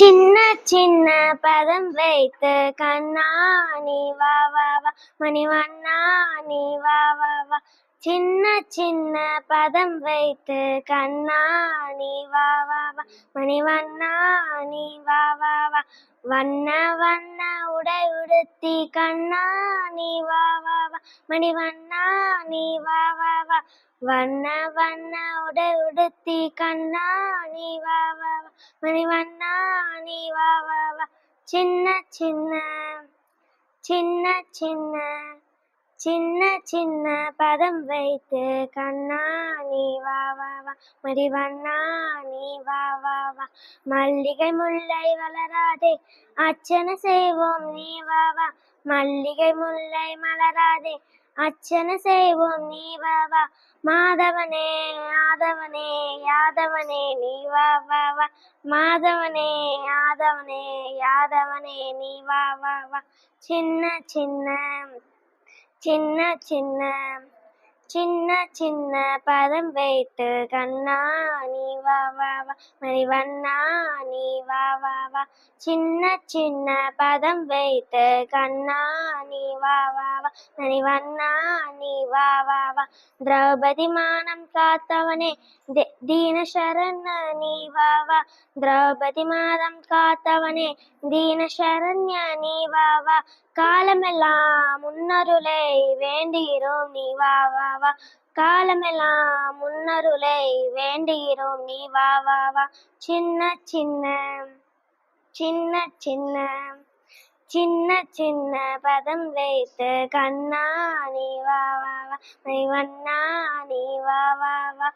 சின்ன சின்ன பதம் வைத்து கண்ணாணி வா வா வா மணிவண்ணாணி வா வா வா சின்ன சின்ன பதம் வைத்து கண்ணாணி வா வா வா மணிவண்ணாணி வா வா வா வண்ண வண்ண உடை உடுத்தி கண்ணாணி வா வா வா மணிவண்ணாணி வா வா வா வண்ண வண்ண உடை உடுத்தி கண்ணாணி வா வா வா மணிவண்ணா நீ வா வா வா. சின்ன சின்ன சின்ன சின்ன சின்ன சின்ன பதம் வைத்து கண்ணா நீ வா வா வா. மடிவண்ணா நீ வா வா வா. மல்லிகை முல்லை வளராதே அர்ச்சனை செய்வோம் நீ வா வா. மல்லிகை முல்லை மலராதே அர்ச்சனை செய்வோம் நீ வா வா. மாதவனே ஆதவனே யாதவனே நீ வா வா வா. மாதவனே யாதவனே யாதவனே நீ வா வா வா. சின்ன சின்ன சின்ன சின்ன. சின்ன சின்ன பதம் வைத்து கண்ணா நீ வா வா வா மணிவண்ணா நீ வா வா வா. சின்ன சின்ன பதம் வைத்து கண்ணா நீ வா வா வா மணிவண்ணா நீ வா வா வா. திரௌபதி மானம் காத்தவனே தி- தீன சரண நீ வா வா. திரௌபதி மாதம் காத்தவனே தீன சரண்ய நீ வா வா. காலமெல்லாம் முன்னருளை வேண்டுகிறோம் நீ வா வா வா. காலமெல்லாம் முன்னருளை வேண்டுகிறோம். நீ வா வா வா. சின்ன சின்ன சின்ன சின்ன சின்ன சின்ன பதம் வைத்து கண்ணா நீ வா வா வா. வண்ணா நீ வா வா வா.